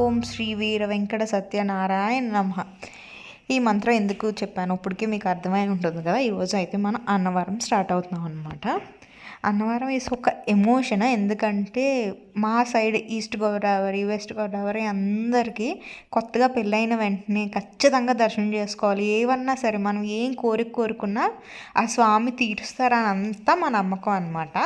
ఓం శ్రీ వీర వెంకట సత్యనారాయణ నమ. ఈ మంత్రం ఎందుకు చెప్పాను ఇప్పటికే మీకు అర్థమై ఉంటుంది కదా. ఈరోజు అయితే మనం అన్నవరం స్టార్ట్ అవుతున్నాం అనమాట అన్నవరం ఈస్ ఒక ఎమోషన్ ఎందుకంటే మా side east Godavari west Godavari అందరికీ కొత్తగా పెళ్ళైన వెంటనే ఖచ్చితంగా దర్శనం చేసుకోవాలి. ఏమన్నా సరే మనం ఏం కోరిక కోరుకున్నా ఆ స్వామి తీరుస్తారని అంతా మా నమ్మకం అనమాట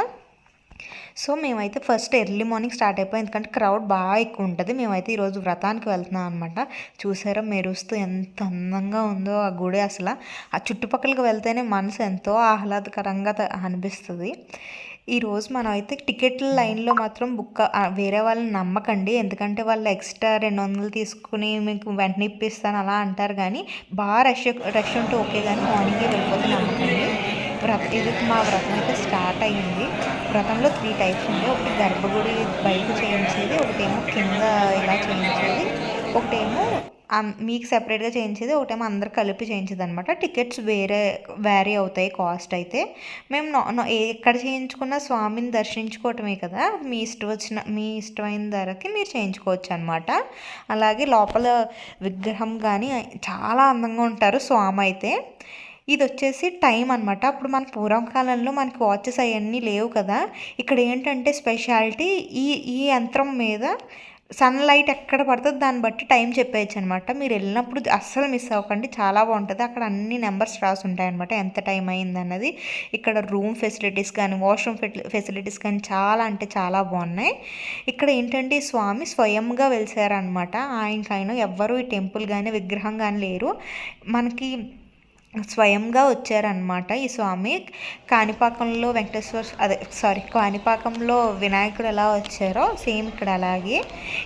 సో మేమైతే ఫస్ట్ ఎర్లీ మార్నింగ్ స్టార్ట్ అయిపోయి ఎందుకంటే క్రౌడ్ బాగా ఎక్కువ ఉంటుంది. మేమైతే ఈరోజు వ్రతానికి వెళ్తున్నాం అనమాట చూసారా మెరుస్తూ ఎంత అందంగా ఉందో ఆ గుడి అసలు. ఆ చుట్టుపక్కలకి వెళ్తేనే మనసు ఎంతో ఆహ్లాదకరంగా అనిపిస్తుంది. ఈరోజు మనం అయితే టికెట్ల లైన్లో మాత్రం బుక్ వేరే వాళ్ళని నమ్మకండి. ఎందుకంటే వాళ్ళు ఎక్స్ట్రా రెండు వందలు తీసుకుని మీకు వెంటనే ఇప్పిస్తాను అలా అంటారు కానీ బాగా రష్ రష్ ఉంటే ఓకే కానీ మార్నింగే వెళ్ళిపోతే నమ్మకండి. వ్రత ఇది మా వ్రతం అయితే స్టార్ట్ అయ్యింది వ్రతంలో త్రీ టైప్స్ ఉంది ఒకటి గర్భగుడి బయట చేయించేది ఒకటేమో కింద ఇలా చేయించేది ఒకటేమో మీకు సెపరేట్గా చేయించేది ఒకటేమో అందరు కలిపి చేయించేది అనమాట టికెట్స్ వేరే వ్యారీ అవుతాయి కాస్ట్ అయితే. మేము ఎక్కడ చేయించుకున్న స్వామిని దర్శించుకోవటమే కదా. మీ ఇష్టం వచ్చిన మీ ఇష్టమైన ధరకి మీరు చేయించుకోవచ్చు అనమాట అలాగే లోపల విగ్రహం కానీ చాలా అందంగా ఉంటారు స్వామి అయితే. ఇది వచ్చేసి టైం అనమాట అప్పుడు మన పూర్వకాలంలో మనకి వాచెస్ అవన్నీ లేవు కదా. ఇక్కడ ఏంటంటే స్పెషాలిటీ ఈ ఈ యంత్రం మీద సన్లైట్ ఎక్కడ పడుతుంది దాన్ని బట్టి టైం చెప్పేయచ్చు అనమాట మీరు వెళ్ళినప్పుడు అస్సలు మిస్ అవ్వకండి. చాలా బాగుంటుంది. అక్కడ అన్ని నెంబర్స్ రాసి ఉంటాయన్నమాట ఎంత టైం అయింది అన్నది. ఇక్కడ రూమ్ ఫెసిలిటీస్ కానీ వాష్రూమ్ ఫెసిలిటీస్ కానీ చాలా అంటే చాలా బాగున్నాయి. ఇక్కడ ఏంటంటే స్వామి స్వయంగా వెలిసారనమాట ఆయనకైనా ఎవ్వరూ ఈ టెంపుల్ కానీ విగ్రహం కానీ లేరు. మనకి స్వయంగా వచ్చారనమాట ఈ స్వామి. కాణిపాకంలో వెంకటేశ్వర అదే సారీ కాణిపాకంలో వినాయకుడు ఎలా వచ్చారో సేమ్ ఇక్కడ అలాగే.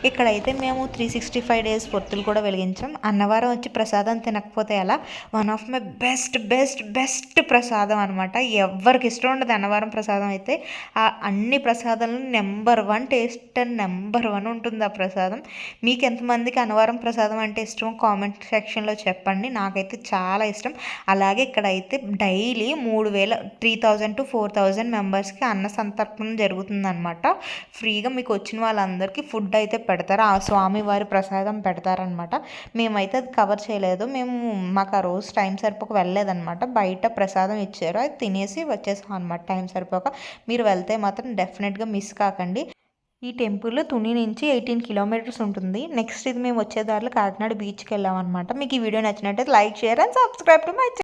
ఇక్కడైతే మేము త్రీ సిక్స్టీ ఫైవ్ డేస్ పొత్తులు కూడా వెలిగించాం. అన్నవరం వచ్చి ప్రసాదం తినకపోతే ఎలా? One of my best best best ప్రసాదం అనమాట ఎవరికి ఇష్టం ఉండదు అన్నవరం ప్రసాదం అయితే. ఆ అన్ని ప్రసాదాలు number one taste and number one ఉంటుంది ఆ ప్రసాదం. మీకు ఎంతమందికి అన్నవరం ప్రసాదం అంటే ఇష్టం కామెంట్ సెక్షన్లో చెప్పండి. నాకైతే చాలా ఇష్టం. అలాగే ఇక్కడ అయితే డైలీ మూడు వేల three thousand two four thousand మెంబర్స్కి అన్న సంతర్పణం జరుగుతుందనమాట ఫ్రీగా మీకు వచ్చిన వాళ్ళందరికీ ఫుడ్ అయితే పెడతారు. ఆ స్వామివారి ప్రసాదం పెడతారనమాట మేమైతే అది కవర్ చేయలేదు. మేము మాకు ఆ రోజు టైం సరిపోక వెళ్ళలేదనమాట బయట ప్రసాదం ఇచ్చారు. అది తినేసి వచ్చేసాం అనమాట టైం సరిపోక. మీరు వెళ్తే మాత్రం డెఫినెట్గా మిస్ కాకండి. ఈ టెంపుల్ తుని నుంచి ఎయిటీన్ కిలోమీటర్స్ ఉంటుంది. నెక్స్ట్ ఇది మేము వచ్చే దారిలో కాకినాడ బీచ్కి వెళ్ళామన్నమాట. మీకు ఈ వీడియో నచ్చినట్టయితే like share and subscribe to my